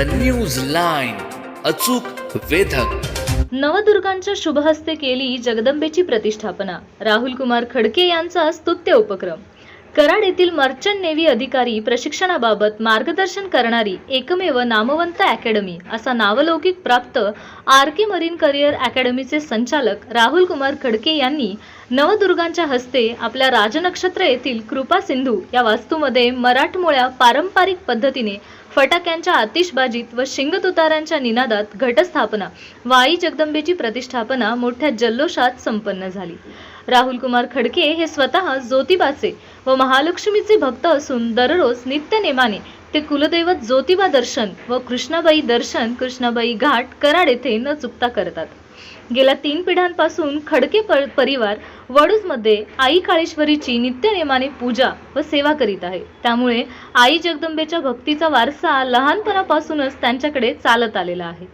The news line अचूक वेधक. नवदुर्गांच्या शुभहस्ते केली जगदंबेची प्रतिष्ठापना. राहुल कुमार खडके यांचा स्तुत्य उपक्रम. कराड येथील मर्चंट नेव्ही अधिकारी प्रशिक्षणाबाबत मार्गदर्शन करणारी एकमेव नामवंत अकॅडमी असा नावलौकिक प्राप्त आर के मरीन करिअर अकॅडमीचे संचालक राहुल कुमार खडके यांनी नवदुर्गांच्या हस्ते आपल्या राजनक्षत्र येथील कृपा सिंधू या वास्तूमध्ये मराठमोळ्या पारंपरिक पद्धतीने फटाक्यांच्या आतिषबाजीत व शिंगतुतारांच्या निनादात घटस्थापना वाई जगदंबेची प्रतिष्ठापना मोठ्या जल्लोषात संपन्न झाली. राहुल कुमार खडके हे स्वतः ज्योतिबाचे व महालक्ष्मीचे भक्त असून दररोज नित्यनेमाने ते कुलदैवत ज्योतिबा दर्शन व कृष्णाबाई दर्शन कृष्णाबाई घाट कराड येथे न चुकता करतात. गेल्या तीन पिढ्यांपासून खडके परिवार वडूजमध्ये आई काळेश्वरीची नित्यनेमाने पूजा व सेवा करीत आहे. त्यामुळे आई जगदंबेच्या भक्तीचा वारसा लहानपणापासूनच त्यांच्याकडे चालत आलेला आहे.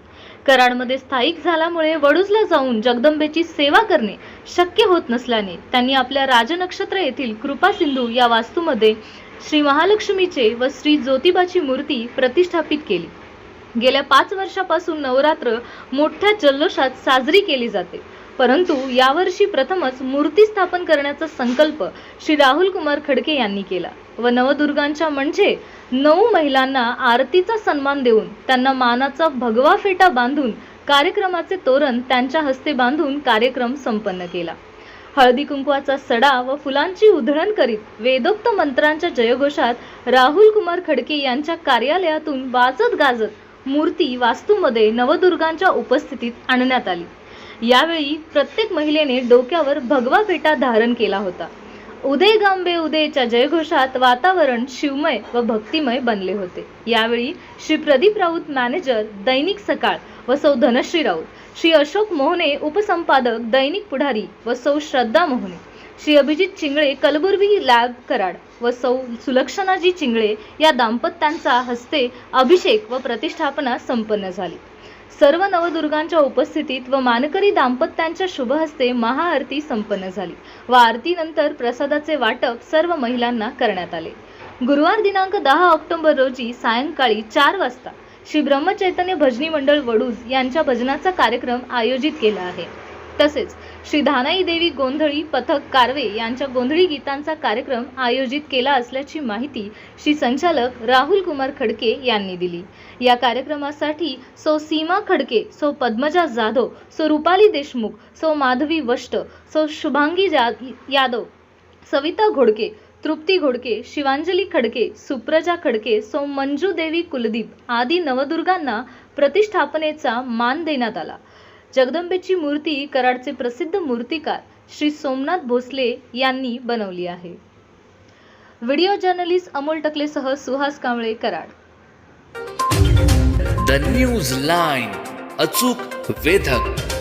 कराडमध्ये स्थायिक झाल्यामुळे वडूजला जाऊन जगदंबेची सेवा करणे शक्य होत नसल्याने त्यांनी आपल्या राजनक्षत्र येथील कृपा सिंधू या वास्तूमध्ये श्री महालक्ष्मीचे व श्री ज्योतिबाची मूर्ती प्रतिष्ठापित केली. गेल्या पाच वर्षापासून नवरात्र मोठ्या जल्लोषात साजरी केली जाते. परंतु यावर्षी प्रथमच मूर्ती स्थापन करण्याचा संकल्प श्री राहुल कुमार खडके यांनी केला व नवदुर्गांच्या म्हणजे नऊ महिलांना आरतीचा सन्मान देऊन त्यांना मानाचा भगवा फेटा बांधून कार्यक्रमाचे तोरण त्यांच्या हस्ते बांधून कार्यक्रम संपन्न केला. हळदी कुंकवाचा सडा व फुलांची उधळण करीत वेदोक्त मंत्रांच्या जयघोषात राहुल कुमार खडके यांच्या कार्यालयातून वाजत गाजत मूर्ती वास्तूमध्ये नवदुर्गांच्या उपस्थितीत आणण्यात आली. यावेळी प्रत्येक महिलेने डोक्यावर भगवा फेटा धारण केला होता. उदय गांबे उदयच्या जयघोषात वातावरण शिवमय व भक्तिमय बनले होते. यावेळी श्री प्रदीप राऊत मॅनेजर दैनिक सकाळ व सौ धनश्री राऊत श्री अशोक मोहने उपसंपादक दैनिक पुढारी व सौ श्रद्धा मोहने श्री अभिजित चिंगळे कलबुर्गी लॅब कराड व सौ सुलक्षणाजी चिंगळे या दाम्पत्यांचा हस्ते अभिषेक व प्रतिष्ठापना संपन्न झाली. सर्व नवदुर्गांच्या उपस्थितीत व मानकरी दाम्पत्यांच्या शुभहस्ते महाआरती संपन्न झाली व आरतीनंतर प्रसादाचे वाटप सर्व महिलांना करण्यात आले. गुरुवार दिनांक दहा ऑक्टोबर रोजी सायंकाळी चार वाजता श्री ब्रह्मचैतन्य भजनी मंडळ वडूज यांच्या भजनाचा कार्यक्रम आयोजित केला आहे. तसेच श्री धानाई देवी गोंधळी पथक कारवे यांच्या गोंधळी गीतांचा कार्यक्रम आयोजित केला असल्याची माहिती श्री संचालक राहुल कुमार खडके यांनी दिली. या कार्यक्रमासाठी सो सीमा खडके सो पद्मजा जाधव सो रुपाली देशमुख सो माधवी वष्ट सो शुभांगी जा यादव सविता घोडके तृप्ती घोडके शिवांजली खडके सुप्रजा खडके सो मंजू देवी कुलदीप आदी नवदुर्गांना प्रतिष्ठापनेचा मान देण्यात आला. जगदंबेची मूर्ती कराडचे प्रसिद्ध मूर्तिकार श्री सोमनाथ भोसले यांनी बनवली आहे. Video journalist Amol टकलेसह Suhas Kamble Karad. The news line अचूक वेधक.